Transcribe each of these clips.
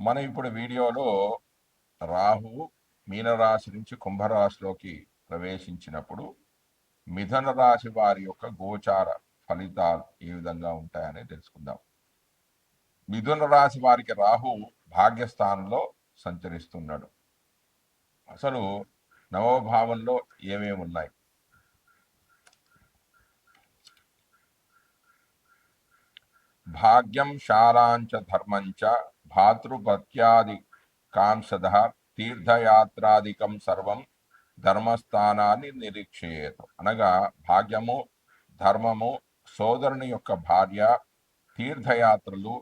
మనం ఇప్పుడు వీడియోలో రాహు మీనరాశి నుంచి కుంభరాశిలోకి ప్రవేశించినప్పుడు మిథున రాశి వారి యొక్క గోచార ఫలితాలు ఏ విధంగా ఉంటాయని తెలుసుకుందాం. మిథున రాశి వారికి రాహు భాగ్యస్థానంలో సంచరిస్తున్నాడు. అసలు నవభావంలో ఏమేమి ఉన్నాయి? భాగ్యం శాలాంచ ధర్మంచ భాతృభత్యాది కాంసద తీర్థయాత్రాదికం సర్వం ధర్మస్థానాన్ని నిరీక్షయేతు అనగా భాగ్యము ధర్మము సోదరుని యొక్క భార్య తీర్థయాత్రలు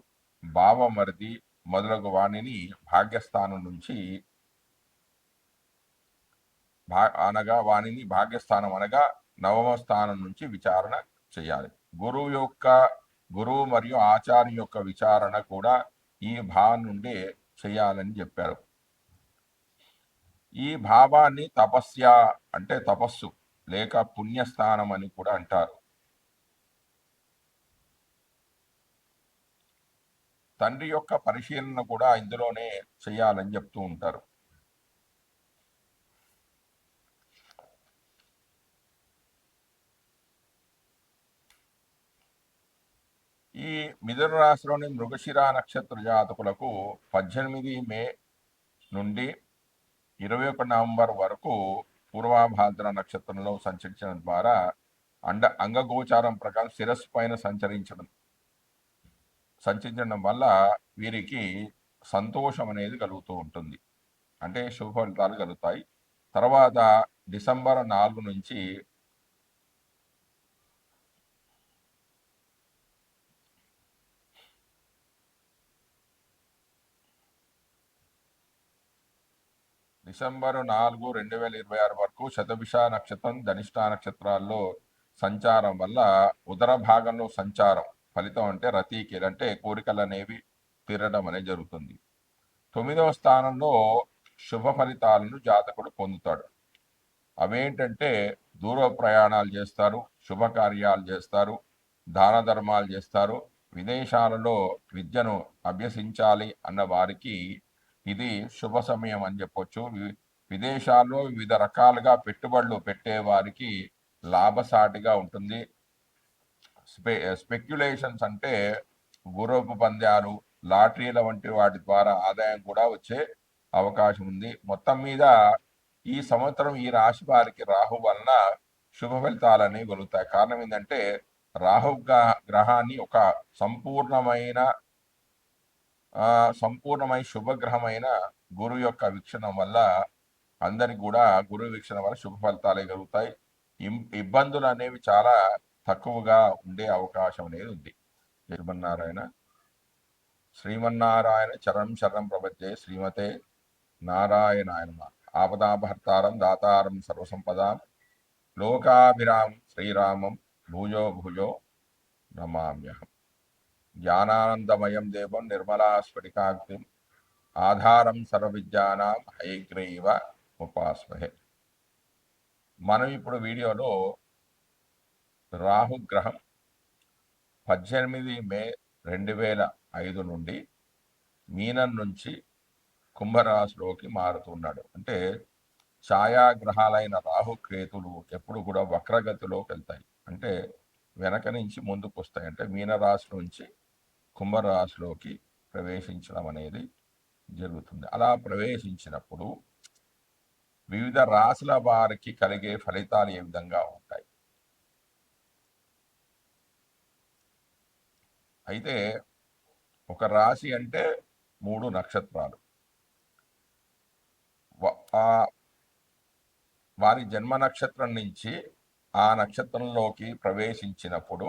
భావమరిది మొదలగు వాణిని భాగ్యస్థానం నుంచి భా అనగా వాణిని భాగ్యస్థానం అనగా నవమ స్థానం నుంచి విచారణ చేయాలి. గురువు యొక్క గురువు మరియు ఆచార్య యొక్క విచారణ కూడా ఈ భావం నుండే చేయాలని చెప్పారు. ఈ భావాన్ని తపస్య అంటే తపస్సు లేక పుణ్యస్థానం అని కూడా అంటారు. తండ్రి యొక్క పరిశీలన కూడా ఇందులోనే చేయాలని చెప్తూ ఉంటారు ఈ మిథున రాశిలోని మృగశిర నక్షత్ర జాతకులకు పద్దెనిమిది మే నుండి ఇరవై ఒక నవంబర్ వరకు పూర్వాభాద్ర నక్షత్రంలో సంచరించడం ద్వారా అండ అంగగోచారం ప్రకారం శిరస్సు పైన సంచరించడం సంచరించడం వల్ల వీరికి సంతోషం అనేది కలుగుతూ ఉంటుంది. అంటే శుభ ఫలితాలు కలుగుతాయి. తర్వాత డిసెంబర్ నాలుగు నుంచి డిసెంబర్ నాలుగు రెండు వేల ఇరవై ఆరు వరకు శతభిష నక్షత్రం ధనిష్ట నక్షత్రాల్లో సంచారం వల్ల ఉదర భాగంలో సంచారం ఫలితం అంటే రతీకి అంటే కోరికలు అనేవి తీరడం అనేది జరుగుతుంది. తొమ్మిదవ స్థానంలో శుభ ఫలితాలను జాతకుడు పొందుతాడు. అవేంటంటే దూర ప్రయాణాలు చేస్తారు శుభకార్యాలు చేస్తారు దాన ధర్మాలు చేస్తారు విదేశాలలో విద్యను అభ్యసించాలి అన్న వారికి ఇది శుభ సమయం అని చెప్పొచ్చు. విదేశాల్లో వివిధ రకాలుగా పెట్టుబడులు పెట్టే వారికి లాభసాటిగా ఉంటుంది. స్పె స్పెక్యులేషన్స్ అంటే గురూపు పంద్యాలు లాటరీల వంటి వాటి ద్వారా ఆదాయం కూడా వచ్చే అవకాశం ఉంది. మొత్తం మీద ఈ సంవత్సరం ఈ రాశి వారికి రాహు వలన శుభ ఫలితాలని కలుగుతాయి. కారణం ఏంటంటే రాహు గ్రహాన్ని ఒక సంపూర్ణమైన సంపూర్ణమై శుభగ్రహమైన గురువు యొక్క వీక్షణం వల్ల అందరికి కూడా గురువు వీక్షణ వల్ల శుభ ఫలితాలే కలుగుతాయి. ఇబ్బందులు అనేవి చాలా తక్కువగా ఉండే అవకాశం అనేది ఉంది. శ్రీమన్నారాయణ. శ్రీమన్నారాయణ చరణం శరణం ప్రపంచే శ్రీమతే నారాయణాయన ఆపదాభర్తారం దాతారం సర్వసంపదాం. లోకాభిరామం శ్రీరామం భూజో భుజో నమామ్యహం. జ్ఞానానందమయం దేవం నిర్మలా స్ఫటికాగ్నిం ఆధారం సర్వవిద్యానాం హైగ్రీవ ఉపాస్మహే మనం ఇప్పుడు వీడియోలో రాహుగ్రహం పద్దెనిమిది మే రెండు వేల ఐదు నుండి మీనం నుంచి కుంభరాశిలోకి మారుతున్నాడు. అంటే ఛాయాగ్రహాలైన రాహుకేతులు ఎప్పుడు కూడా వక్రగతిలోకి వెళ్తాయి. అంటే వెనక నుంచి ముందుకు వస్తాయి అంటే మీనరాశి నుంచి కుంభరాశిలోకి ప్రవేశించడం అనేది జరుగుతుంది. అలా ప్రవేశించినప్పుడు వివిధ రాశుల వారికి కలిగే ఫలితాలు ఏ విధంగా ఉంటాయి? అయితే ఒక రాశి అంటే మూడు నక్షత్రాలు. వారి జన్మ నక్షత్రం నుంచి ఆ నక్షత్రంలోకి ప్రవేశించినప్పుడు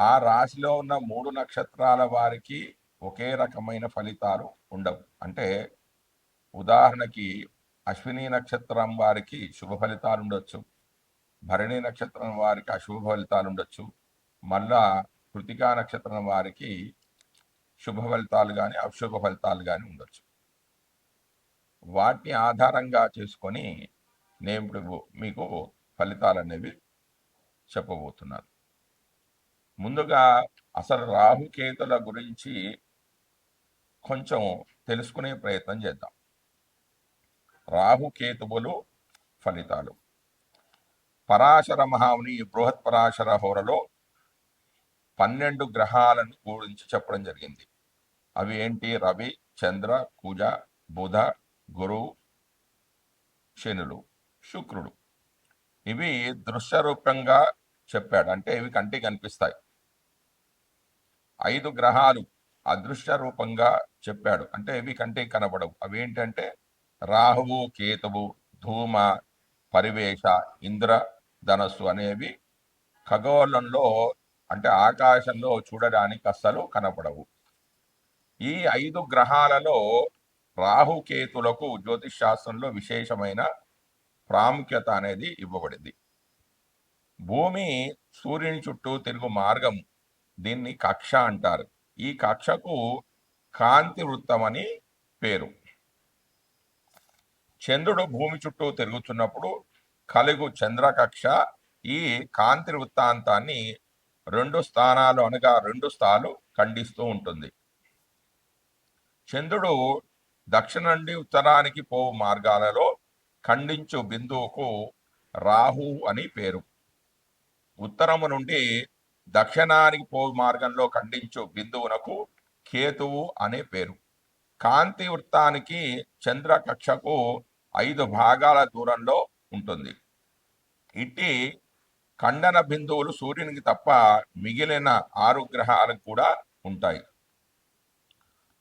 ఆ రాశిలో ఉన్న మూడు నక్షత్రాల వారికి ఒకే రకమైన ఫలితాలు ఉండవు. అంటే ఉదాహరణకి అశ్విని నక్షత్రం వారికి శుభ ఫలితాలు ఉండొచ్చు. భరణి నక్షత్రం వారికి అశుభ ఫలితాలు ఉండొచ్చు. మళ్ళా కృతికా నక్షత్రం వారికి శుభ ఫలితాలు కానీ అశుభ ఫలితాలు కానీ ఉండొచ్చు. వాటిని ఆధారంగా చేసుకొని నేను ఇప్పుడు మీకు ఫలితాలు అనేవి చెప్పబోతున్నాను. ముందుగా అసలు రాహుకేతుల గురించి కొంచెం తెలుసుకునే ప్రయత్నం చేద్దాం. రాహుకేతువులు ఫలితాలు. పరాశర మహాముని బృహత్ పరాశర హోరలో పన్నెండు గ్రహాలను గురించి చెప్పడం జరిగింది. అవి ఏంటి? రవి చంద్ర కుజ బుధ గురు శనులు శుక్రుడు. ఇవి దృశ్యరూపంగా చెప్పాడు. అంటే ఇవి కంటికి కనిపిస్తాయి. ఐదు గ్రహాలు అదృశ్య రూపంగా చెప్పాడు. అంటే ఇవి కంటే కనబడవు. అవి ఏంటంటే రాహువు కేతువు ధూమ పరివేష ఇంద్ర ధనస్సు అనేవి ఖగోళంలో అంటే ఆకాశంలో చూడడానికి అస్సలు కనపడవు. ఈ ఐదు గ్రహాలలో రాహుకేతులకు జ్యోతిష్ శాస్త్రంలో విశేషమైన ప్రాముఖ్యత అనేది ఇవ్వబడింది. భూమి సూర్యుని చుట్టూ తిరుగు మార్గం దీన్ని కక్ష అంటారు. ఈ కక్షకు కాంతి వృత్తం అని పేరు. చంద్రుడు భూమి చుట్టూ తిరుగుతున్నప్పుడు కలుగు చంద్రకక్ష ఈ కాంతి వృత్తాంతాన్ని రెండు స్థానాలు అనగా రెండు స్థాలు ఖండిస్తూ ఉంటుంది. చంద్రుడు దక్షిణ నుండి ఉత్తరానికి పోవు మార్గాలలో ఖండించు బిందువుకు రాహు అని పేరు. ఉత్తరము నుండి దక్షిణానికి పో మార్గంలో ఖండించు బిందువునకు కేతువు అనే పేరు. కాంతి వృత్తానికి చంద్ర కక్షకు ఐదు భాగాల దూరంలో ఉంటుంది. ఇట్టి ఖండన బిందువులు సూర్యునికి తప్ప మిగిలిన ఆరు గ్రహాలకు కూడా ఉంటాయి.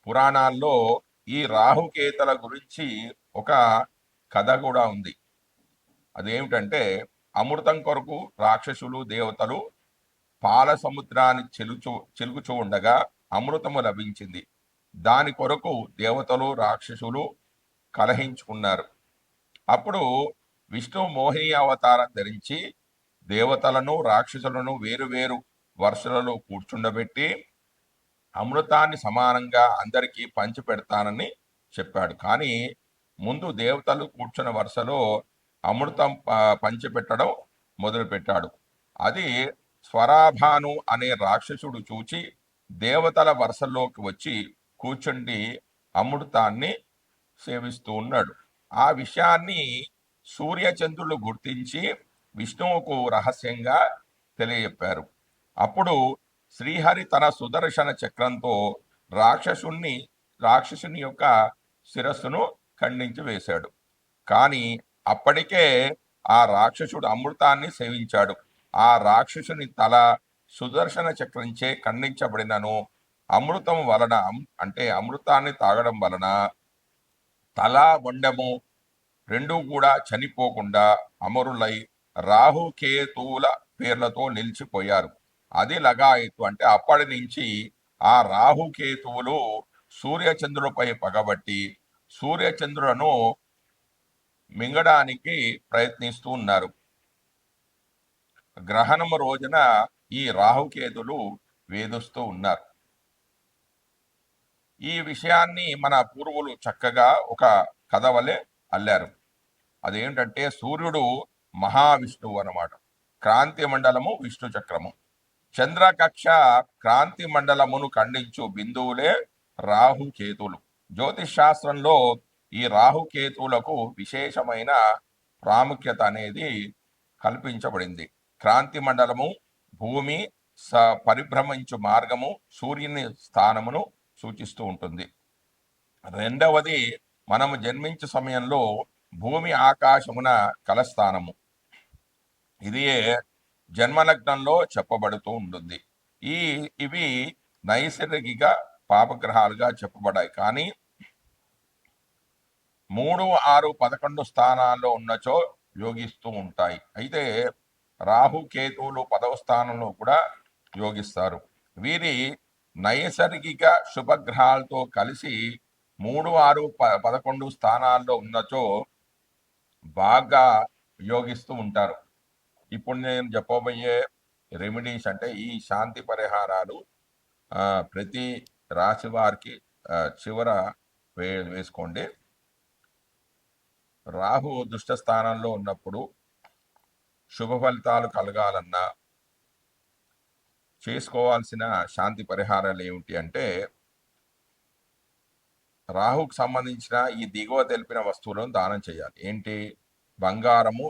పురాణాల్లో ఈ రాహుకేతల గురించి ఒక కథ కూడా ఉంది. అదేమిటంటే అమృతం కొరకు రాక్షసులు దేవతలు పాల సముద్రాన్ని చెలుచు చెలుగుచూ ఉండగా అమృతము లభించింది. దాని కొరకు దేవతలు రాక్షసులు కలహించుకున్నారు. అప్పుడు విష్ణు మోహిని అవతారం ధరించి దేవతలను రాక్షసులను వేరు వరుసలలో కూర్చుండబెట్టి అమృతాన్ని సమానంగా అందరికీ పంచి పెడతానని చెప్పాడు. కానీ ముందు దేవతలు కూర్చున్న వరుసలో అమృతం పంచిపెట్టడం మొదలుపెట్టాడు. అది స్వరాభాను అనే రాక్షసుడు చూచి దేవతల వరుసల్లోకి వచ్చి కూర్చుండి అమృతాన్ని సేవిస్తూ ఉన్నాడు. ఆ విషయాన్ని సూర్యచంద్రులు గుర్తించి విష్ణువుకు రహస్యంగా తెలియజెప్పారు. అప్పుడు శ్రీహరి తన సుదర్శన చక్రంతో రాక్షసుణ్ణి రాక్షసుని యొక్క శిరస్సును ఖండించి వేశాడు. కానీ అప్పటికే ఆ రాక్షసుడు అమృతాన్ని సేవించాడు. ఆ రాక్షసుని తల సుదర్శన చక్రంచే ఖండించబడినను. అమృతం వలన అంటే అమృతాన్ని తాగడం వలన తల బొండము రెండు కూడా చనిపోకుండా అమరులై రాహుకేతువుల పేర్లతో నిలిచిపోయారు. అది లగాయతు అంటే అప్పటి నుంచి ఆ రాహుకేతువులు సూర్యచంద్రులపై పగబట్టి సూర్యచంద్రులను మింగడానికి ప్రయత్నిస్తూ ఉన్నారు. గ్రహణము రోజున ఈ రాహుకేతులు వేధిస్తూ ఉన్నారు. ఈ విషయాన్ని మన పూర్వులు చక్కగా ఒక కథ వలె అల్లారు. అదేంటంటే సూర్యుడు మహావిష్ణువు అనమాట క్రాంతి మండలము విష్ణు చక్రము. చంద్రకక్ష క్రాంతి మండలమును ఖండించు బిందువులే రాహుకేతులు. జ్యోతిష్ శాస్త్రంలో ఈ రాహుకేతువులకు విశేషమైన ప్రాముఖ్యత అనేది కల్పించబడింది. క్రాంతి మండలము భూమి స పరిభ్రమించు మార్గము సూర్యుని స్థానమును సూచిస్తూ ఉంటుంది. రెండవది మనము జన్మించే సమయంలో భూమి ఆకాశమున కలస్థానము. ఇది జన్మలగ్నంలో చెప్పబడుతూ ఉంటుంది. ఈ ఇవి నైసర్గిక పాపగ్రహాలుగా చెప్పబడాయి కానీ మూడు ఆరు పదకొండు స్థానాల్లో ఉన్నచో యోగిస్తూ ఉంటాయి. అయితే రాహు కేతువులు పదవ స్థానంలో కూడా యోగిస్తారు. వీరి నైసర్గిక శుభగ్రహాలతో కలిసి మూడు ఆరు ప పదకొండు స్థానాల్లో ఉన్నచో బాగా యోగిస్తూ ఉంటారు. ఇప్పుడు నేను చెప్పబోయే రెమెడీస్ అంటే ఈ శాంతి పరిహారాలు ప్రతి రాశి వారికి చివర వే వేసుకోండి. రాహు దుష్ట స్థానంలో ఉన్నప్పుడు శుభ ఫలితాలు కలగాలన్నా చేసుకోవాల్సిన శాంతి పరిహారాలు ఏమిటి అంటే రాహుకు సంబంధించిన ఈ దిగువ తెలిపిన వస్తువులను దానం చేయాలి. ఏంటి? బంగారము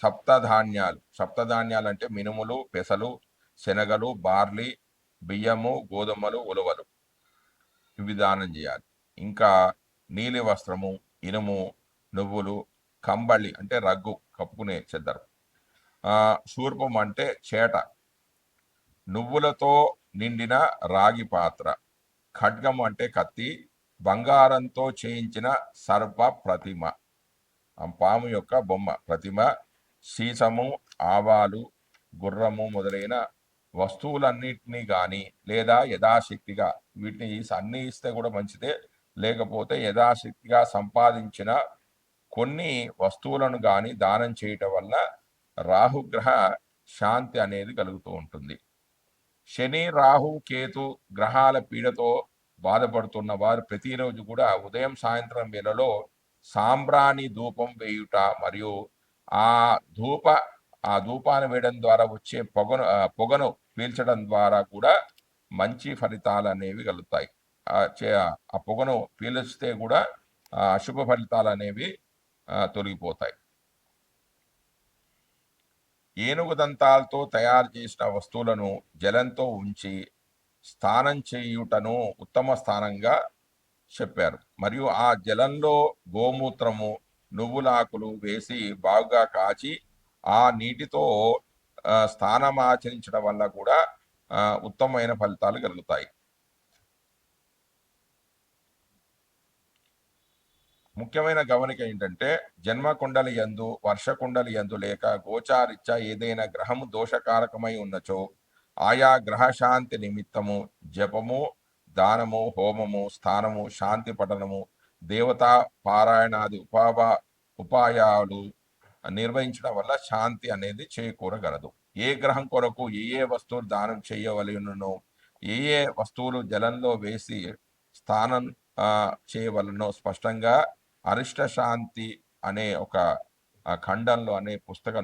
సప్తధాన్యాలు. సప్తధాన్యాలు అంటే మినుములు పెసలు శనగలు బార్లీ బియ్యము గోధుమలు ఉలవలు. ఇవి దానం చేయాలి. ఇంకా నీలి వస్త్రము ఇనుము నువ్వులు కంబళి అంటే రగ్గు కప్పుకునే చెద్దరు. శూర్పం అంటే చేట. నువ్వులతో నిండిన రాగి పాత్ర. ఖడ్గం అంటే కత్తి. బంగారంతో చేయించిన సర్ప ప్రతిమ. పాము యొక్క బొమ్మ. ప్రతిమ సీసము ఆవాలు గుర్రము మొదలైన వస్తువులన్నిటినీ కానీ లేదా యథాశక్తిగా వీటిని అన్ని ఇస్తే కూడా మంచిదే. లేకపోతే యథాశక్తిగా సంపాదించిన కొన్ని వస్తువులను కానీ దానం చేయటం వల్ల రాహుగ్రహ శాంతి అనేది కలుగుతూ ఉంటుంది. శని రాహు కేతు గ్రహాల పీడతో బాధపడుతున్న వారు ప్రతిరోజు కూడా ఉదయం సాయంత్రం వేళలో సాంబ్రాణి ధూపం వేయుట మరియు ఆ ధూప ఆ ధూపాన్ని వేయడం ద్వారా వచ్చే పొగను పొగను పీల్చడం ద్వారా కూడా మంచి ఫలితాలు అనేవి కలుగుతాయి. ఆ పొగను పీల్చితే కూడా ఆ అశుభ ఫలితాలు అనేవి తొలగిపోతాయి. ఏనుగు దంతాలతో తయారు చేసిన వస్తువులను జలంతో ఉంచి స్నానం చేయుటను ఉత్తమ స్థానంగా చెప్పారు. మరియు ఆ జలంలో గోమూత్రము నువ్వులాకులు వేసి బాగా కాచి ఆ నీటితో ఆ, స్నానం ఆచరించడం వల్ల కూడా ఉత్తమమైన ఫలితాలు కలుగుతాయి. ముఖ్యమైన గమనిక ఏంటంటే జన్మ కుండలి యందు వర్ష కుండలి యందు లేక గోచారిచ్చ ఏదైనా గ్రహము దోషకారకమై ఉన్నచో ఆయా గ్రహ శాంతి నిమిత్తము జపము దానము హోమము స్థానము శాంతి పఠనము దేవతా పారాయణాది ఉపావ ఉపాయాలు నిర్వహించడం వల్ల శాంతి అనేది చేకూరగలదు. ఏ గ్రహం కొరకు ఏ ఏ వస్తువులు దానం చేయవలనో ఏ ఏ వస్తువులు జలంలో వేసి స్థానం చేయవలనో స్పష్టంగా అరిష్ట శాంతి అనే ఒక ఖండంలో అనే పుస్తకం